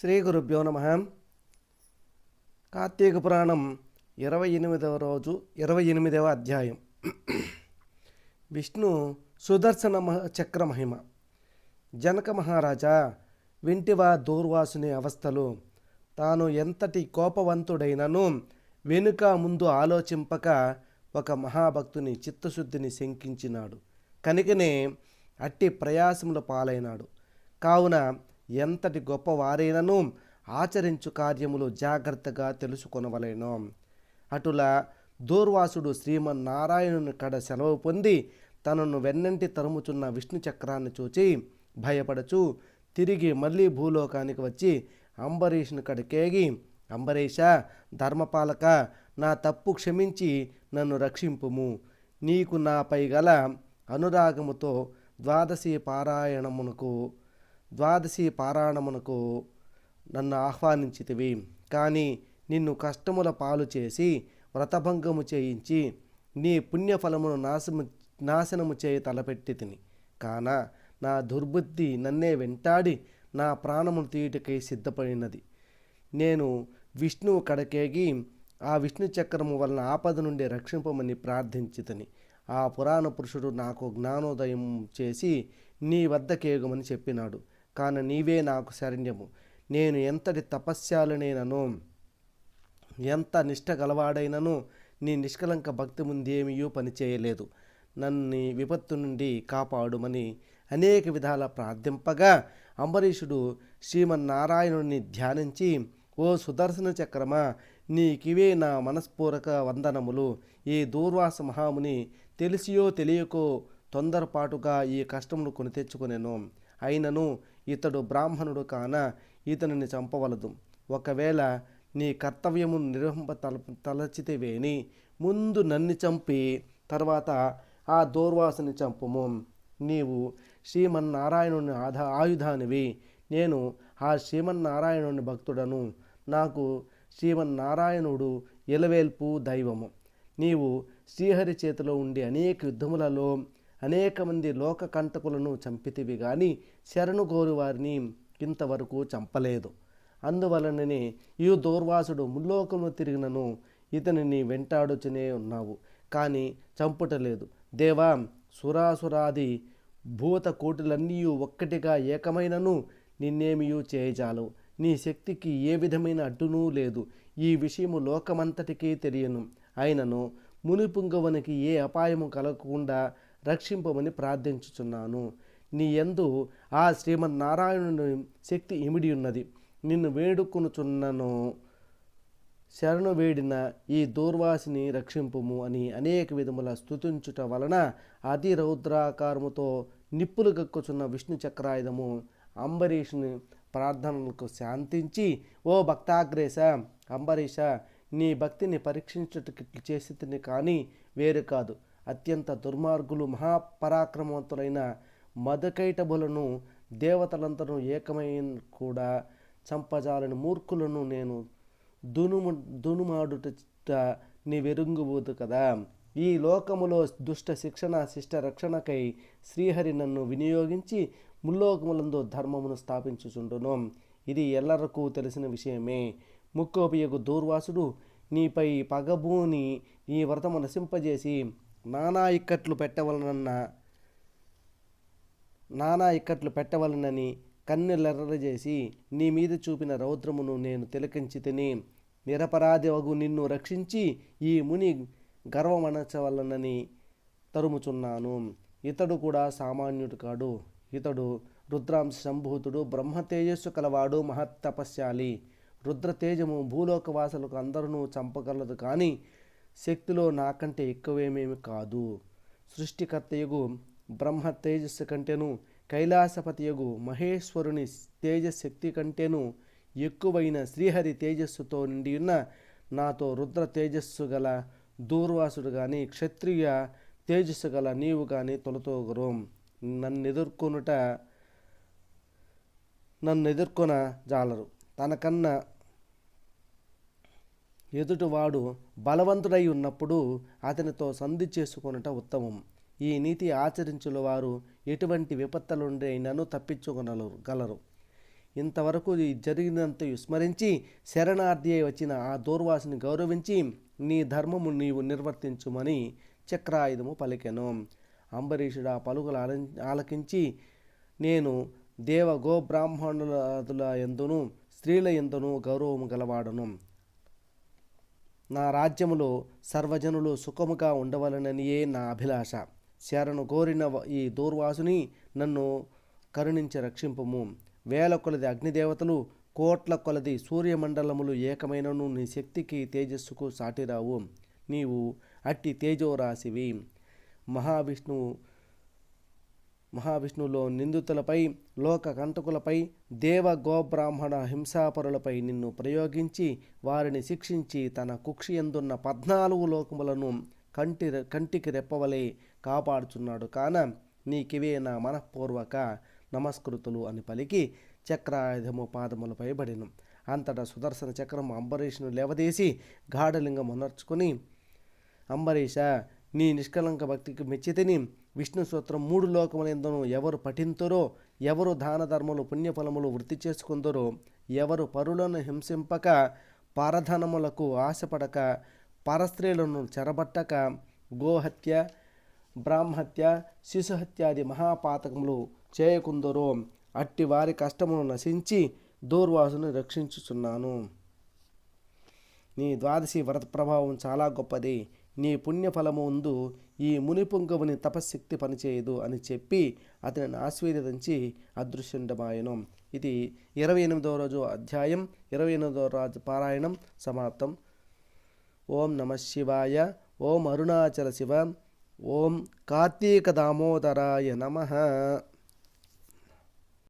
శ్రీ గురుభ్యో నమ. కార్తీక పురాణం ఇరవై ఎనిమిదవ రోజు ఇరవై ఎనిమిదవ అధ్యాయం. విష్ణు సుదర్శన చక్ర మహిమ. జనక మహారాజా వింటివా దూర్వాసుని అవస్థలు తాను ఎంతటి కోపవంతుడైనను వెనుక ముందు ఆలోచింపక ఒక మహాభక్తుని చిత్తశుద్ధిని శంకించినాడు. కనుకనే అట్టి ప్రయాసముల పాలైనాడు. కావున ఎంతటి గొప్పవారైనను ఆచరించు కార్యములు జాగ్రత్తగా తెలుసుకొనవలేను. అటులా దూర్వాసుడు శ్రీమన్నారాయణుని కడ సెలవు పొంది తనను వెన్నంటి తరుముచున్న విష్ణు చక్రాన్ని చూచి భయపడచు తిరిగి మళ్ళీ భూలోకానికి వచ్చి అంబరీష్ని కడకేగి అంబరీష ధర్మపాలక నా తప్పు క్షమించి నన్ను రక్షింపుము. నీకు నాపై గల అనురాగముతో ద్వాదశి పారాయణమునకు ద్వాదశి పారాయణమునకు నన్ను ఆహ్వానించితివి కానీ నిన్ను కష్టముల పాలు చేసి వ్రతభంగము చేయించి నీ పుణ్యఫలమును నాశము నాశనము చేయ తలపెట్టి తిని. కాన నా దుర్బుద్ధి నన్నే వెంటాడి నా ప్రాణమును తీయుటకై సిద్ధపడినది. నేను విష్ణువు కడకేగి ఆ విష్ణు చక్రము వలన ఆపద నుండి రక్షింపమని ప్రార్థించితని ఆ పురాణ పురుషుడు నాకు జ్ఞానోదయం చేసి నీ వద్దకేగమని చెప్పినాడు. కాన నీవే నాకు శరణ్యము. నేను ఎంతటి తపస్యాలనైనను ఎంత నిష్ట గలవాడైనను నీ నిష్కలంక భక్తి ముందేమియూ పనిచేయలేదు. నన్ను విపత్తు నుండి కాపాడుమని అనేక విధాల ప్రార్థింపగా అంబరీషుడు శ్రీమన్నారాయణుడిని ధ్యానించి ఓ సుదర్శన చక్రమా నీకివే నా మనస్పూర్వక వందనములు. ఈ దూర్వాస మహాముని తెలిసియో తెలియకో తొందరపాటుగా ఈ కష్టమును కొని తెచ్చుకునేను. అయినను ఇతడు బ్రాహ్మణుడు కాన ఇతనిని చంపవలదు. ఒకవేళ నీ కర్తవ్యము నిర్వహింప తల తలచితివేని ముందు నన్ను చంపి తర్వాత ఆ దూర్వాసుని చంపము. నీవు శ్రీమన్నారాయణుని ఆధా ఆయుధానివి. నేను ఆ శ్రీమన్నారాయణుని భక్తుడను. నాకు శ్రీమన్నారాయణుడు ఎలవేల్పు దైవము. నీవు శ్రీహరి చేతిలో ఉండి అనేక యుద్ధములలో అనేక మంది లోక కంటకులను చంపితివి కానీ శరణు గోరువారిని ఇంతవరకు చంపలేదు. అందువలననే ఈ దూర్వాసుడు ముల్లోకము తిరిగినను ఇతనిని వెంటాడుచునే ఉన్నావు. కానీ చంపుటలేదు. దేవా సురాసురాది భూత కోటులన్నీ ఒక్కటిగా ఏకమైనను నిన్నేమియూ చేయజాలవు. నీ శక్తికి ఏ విధమైన అడ్డునూ లేదు. ఈ విషయము లోకమంతటికీ తెలియను. అయినను మునిపుంగవనికి ఏ అపాయము కలగకుండా రక్షింపమని ప్రార్థించుచున్నాను. నీ యందు ఆ శ్రీమన్నారాయణుని శక్తి ఇమిడి ఉన్నది. నిన్ను వేడుకొనుచున్నను. శరణు వేడిన ఈ దూర్వాసిని రక్షింపుము అని అనేక విధముల స్థుతించుట వలన అతి రౌద్రాకారముతో నిప్పులు గక్కుచున్న విష్ణు చక్రాయుధము అంబరీషుని ప్రార్థనలకు శాంతించి ఓ భక్తాగ్రేస అంబరీష నీ భక్తిని పరీక్షించుటకి చేసి కానీ వేరు కాదు. అత్యంత దుర్మార్గులు మహాపరాక్రమవంతులైన మదకైటబులను దేవతలంతను ఏకమైన కూడా చంపజాలని మూర్ఖులను నేను దునుము దునుమాడుట నీవెరుంగుబోదు కదా. ఈ లోకములో దుష్ట శిక్షణ శిష్ట రక్షణకై శ్రీహరి నన్ను వినియోగించి ముల్లోకములందు ధర్మమును స్థాపించుచుండును. ఇది ఎల్లరకు తెలిసిన విషయమే. ముక్కోపియకు దూర్వాసుడు నీపై పగబూని నీ వ్రతము నశింపజేసి నానా ఇక్కట్లు పెట్టవలనన్న నానా ఇక్కట్లు పెట్టవలనని కన్నెలెర్రజేసి నీ మీద చూపిన రౌద్రమును నేను తిలకించి తిని నిరపరాధి వగు నిన్ను రక్షించి ఈ ముని గర్వమనచవలనని తరుముచున్నాను. ఇతడు కూడా సామాన్యుడు కాడు. ఇతడు రుద్రాంశ సంభూతుడు బ్రహ్మ తేజస్సు కలవాడు మహత్తపస్యాలి రుద్ర తేజము భూలోకవాసులకు అందరూ చంపగలదు కానీ శక్తిలో నాకంటే ఎక్కువేమేమి కాదు. సృష్టికర్తయగు బ్రహ్మ తేజస్సు కంటేను కైలాసపతియగు మహేశ్వరుని తేజశక్తి కంటేను ఎక్కువైన శ్రీహరి తేజస్సుతో నిండి ఉన్న నాతో రుద్ర తేజస్సు గల దూర్వాసుడు కానీ క్షత్రియ తేజస్సు గల నీవు కానీ తొలతోగరు. నన్ను ఎదుర్కొనుట నన్ను ఎదుర్కొన జాలరు తనకన్నా ఎదుటివాడు బలవంతుడై ఉన్నప్పుడు అతనితో సంధి చేసుకొనుట ఉత్తమం. ఈ నీతి ఆచరించుల వారు ఎటువంటి విపత్తుల నుండి తప్పించుకొనగలరు గలరు. ఇంతవరకు జరిగినంత స్మరించి శరణార్థి అయి వచ్చిన ఆ దూర్వాసిని గౌరవించి నీ ధర్మము నీవు నిర్వర్తించుమని చక్రాయుధము పలికెను. అంబరీషుడు ఆ పలుకులు ఆల- ఆలకించి నేను దేవ గోబ్రాహ్మణుల ఎందును స్త్రీల ఎందును గౌరవము గలవాడను. నా రాజ్యములో సర్వజనులు సుఖముగా ఉండవలననియే నా అభిలాష. శరణు కోరిన వ- ఈ దూర్వాసుని నన్ను కరుణించి రక్షింపము. వేల కొలది అగ్నిదేవతలు కోట్ల కొలది సూర్యమండలములు ఏకమైనను నీ శక్తికి తేజస్సుకు సాటిరావు. నీవు అట్టి తేజోరాశివి. మహావిష్ణువు మహావిష్ణువులో నిందితులపై లోక కంటకులపై దేవ గోబ్రాహ్మణ హింసాపరులపై నిన్ను ప్రయోగించి వారిని శిక్షించి తన కుక్షియందున్న పద్నాలుగు లోకములను కంటి కంటికి రెప్పవలే కాపాడుచున్నాడు. కాన నీకివే నా మనఃపూర్వక నమస్కృతులు అని పలికి చక్రాయుధము పాదములపై పడిను అంతటా సుదర్శన చక్రం అంబరీషును లేవదీసి గాఢలింగం ఉనర్చుకొని అంబరీష నీ నిష్కలంక భక్తికి మెచ్చితిని విష్ణు సూత్రం మూడు లోకములందును ఎవరు పఠింతురో ఎవరు దాన ధర్మములు పుణ్యఫలములు వృత్తి చేసుకుందరో ఎవరు పరులను హింసింపక పరధనములకు ఆశపడక పరస్త్రీలను చెరబట్టక గోహత్య బ్రాహ్మహత్య శిశుహత్యాది మహాపాతకములు చేయకుందరో అట్టి వారి కష్టమును నశించి దూర్వాసును రక్షించుచున్నాను. నీ ద్వాదశి వ్రత ప్రభావం చాలా గొప్పది. నీ పుణ్యఫలము ఉందు ఈ మునిపుంగవుని తపశ్శక్తి పనిచేయదు అని చెప్పి అతనిని ఆశీర్వదించి అదృశ్యండమాయను. ఇది ఇరవై ఎనిమిదవ రోజు అధ్యాయం ఇరవై ఎనిమిదవ రోజు పారాయణం సమాప్తం. ఓం నమ శివాయ ఓం అరుణాచల శివ ఓం కార్తీక దామోదరాయ నమ.